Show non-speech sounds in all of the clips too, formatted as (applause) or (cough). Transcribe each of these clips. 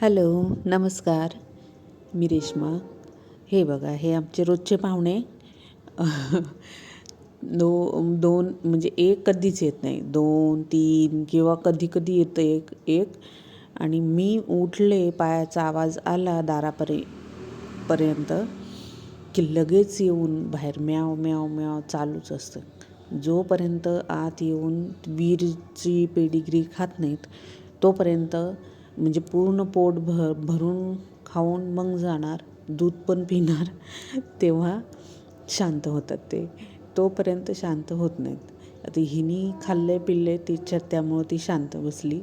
Hello नमस्कार. मी रेश्मा. हे बघा हे आमचे रोजचे पाहुणे. (laughs) दो दोन म्हणजे एक कधीच येत नाही. दोन तीन किंवा कधी कधी येतं एक एक. आणि मी उठले पायाचा आवाज आला दारापरे पर्यंत की लगेच येऊन बाहेर म्याव म्याव म्याव चालूच असतं. जोपर्यंत आत येऊन वीरची पेडिग्री खात नाहीत तोपर्यंत म्हणजे पूर्ण पोट भर भरून खाऊन मग जाणार दूध पण पिणार (laughs) तेव्हा शांत होतात ते. तोपर्यंत शांत होत नाहीत. आता हिनी खाल्ले पिल्ले तिच्या त्यामुळं ती शांत बसली.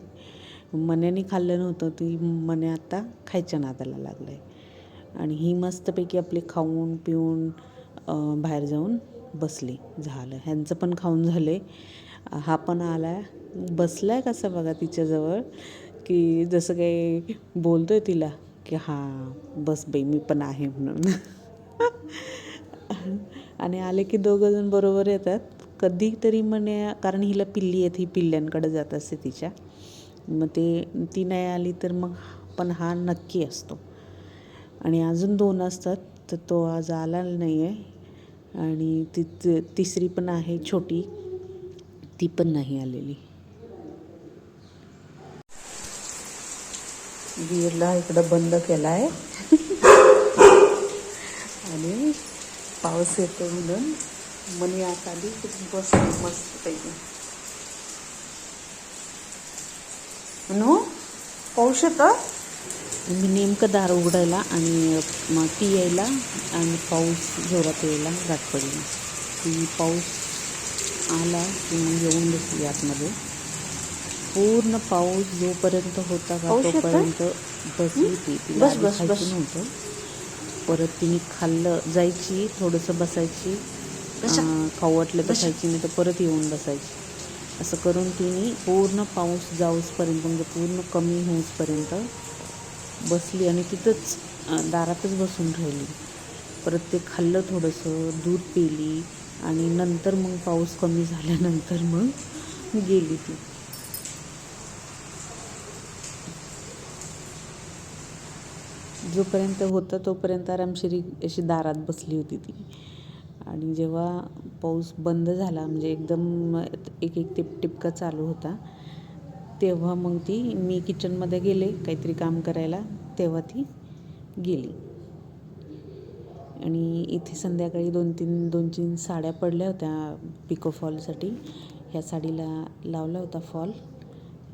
मन्याने खाल्लं नव्हतं ती मने आता खायच्या नादाला लागलं आहे आणि ही मस्तपैकी आपली खाऊन पिऊन बाहेर जाऊन बसली झालं. ह्यांचं पण खाऊन झाले हा पण आला बसला आहे कसं बघा तिच्याजवळ. की जसं काही बोलतो आहे तिला की हां बस बाई मी पण आहे म्हणून. आणि आले की दोघंजण बरोबर येतात. कधीतरी म्हणे कारण हिला पिल्ली आहेत ही पिल्ल्यांकडे जात असते तिच्या. मग ते ती नाही आली तर मग पण हा नक्की असतो. आणि अजून दोन असतात तर तो आज आला नाही आहे आणि ती तिसरी पण आहे छोटी. ती पण नाही आलेली. वीरला इकडं बंद केला आहे आणि पाऊस येतो म्हणून मनी आत आली बस मस्त पैकी. नो पाऊस येतं मी नेमकं दार उघडायला आणि ती यायला आणि पाऊस जोरात यायला गाठ पडली. ती पाऊस आला की मग येऊन बसली आतमध्ये. पूर्ण पाऊस जोपर्यंत होता का तोपर्यंत बसली ती तिला खायची नव्हतं. परत तिने खाल्लं जायची थोडंसं बसायची. खाऊ वाटलं खायची नाही तर परत येऊन बसायची. असं करून तिने पूर्ण पाऊस जाऊसपर्यंत म्हणजे पूर्ण कमी होऊसपर्यंत बसली आणि तिथंच दारातच बसून राहिली. परत ते खाल्लं थोडंसं दूध पिली आणि नंतर मग पाऊस कमी झाल्यानंतर मग गेली ती. जोपर्यंत होतं तोपर्यंत आरामशिरी अशी दारात बसली होती ती. आणि जेव्हा पाऊस बंद झाला म्हणजे एकदम एक एक टिप टिपका चालू होता तेव्हा मग ती मी किचनमध्ये गेले काहीतरी काम करायला तेव्हा ती गेली. आणि इथे संध्याकाळी दोन तीन दोन तीन साड्या पडल्या होत्या पिको फॉलसाठी ह्या साडीला लावला होता फॉल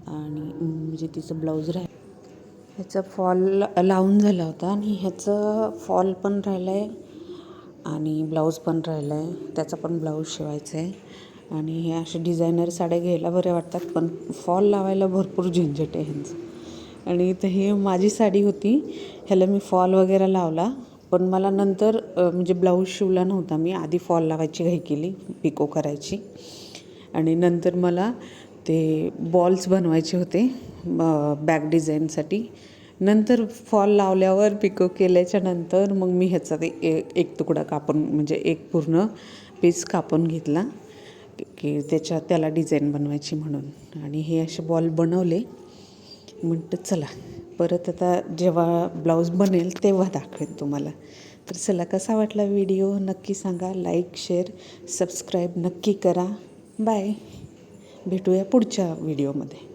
आणि म्हणजे तिचं ब्लाऊज राह ह्याचा फॉल लावून झाला होता आणि ह्याचं फॉल पण राहिलं आहे आणि ब्लाऊज पण राहिलं आहे त्याचा पण ब्लाऊज शिवायचा आहे आणि हे असे डिझायनर साड्या घ्यायला बऱ्या वाटतात पण फॉल लावायला भरपूर झंझट आहे ह्यांचं. आणि तर हे माझी साडी होती ह्याला मी फॉल वगैरे लावला पण मला नंतर म्हणजे ब्लाऊज शिवला नव्हता मी आधी फॉल लावायची घाई केली पिको करायची. आणि नंतर मला ते बॉल्स बनवायचे होते बॅक डिझाईनसाठी नंतर फॉल लावल्यावर पिको केल्याच्यानंतर मग मी ह्याचा ते एक तुकडा कापून म्हणजे एक पूर्ण पीस कापून घेतला. की त्याच्या त्याला डिझाईन बनवायची म्हणून. आणि हे असे बॉल बनवले. म्हणतं चला परत आता जेव्हा ब्लाऊज बनेल तेव्हा दाखवेन तुम्हाला. तर चला कसा वाटला व्हिडिओ नक्की सांगा. लाईक शेअर सबस्क्राईब नक्की करा. बाय भेटूया पुढच्या व्हिडिओमध्ये